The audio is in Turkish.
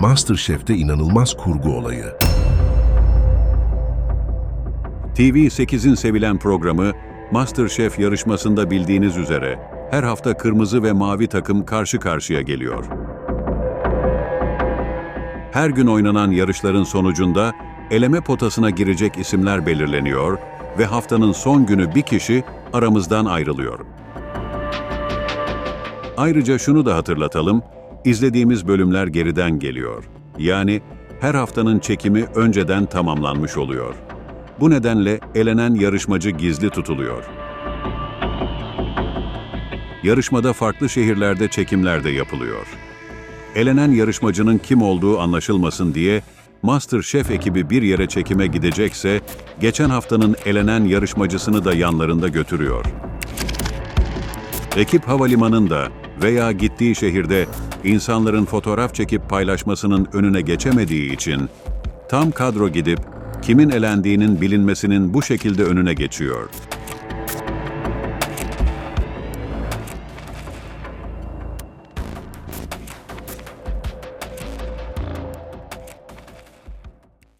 Masterchef'te inanılmaz kurgu olayı. TV8'in sevilen programı MasterChef yarışmasında bildiğiniz üzere her hafta kırmızı ve mavi takım karşı karşıya geliyor. Her gün oynanan yarışların sonucunda eleme potasına girecek isimler belirleniyor ve haftanın son günü bir kişi aramızdan ayrılıyor. Ayrıca şunu da hatırlatalım, izlediğimiz bölümler geriden geliyor. Yani her haftanın çekimi önceden tamamlanmış oluyor. Bu nedenle elenen yarışmacı gizli tutuluyor. Yarışmada farklı şehirlerde çekimler de yapılıyor. Elenen yarışmacının kim olduğu anlaşılmasın diye MasterChef ekibi bir yere çekime gidecekse, geçen haftanın elenen yarışmacısını da yanlarında götürüyor. Ekip havalimanında veya gittiği şehirde insanların fotoğraf çekip paylaşmasının önüne geçemediği için tam kadro gidip kimin elendiğinin bilinmesinin bu şekilde önüne geçiyor.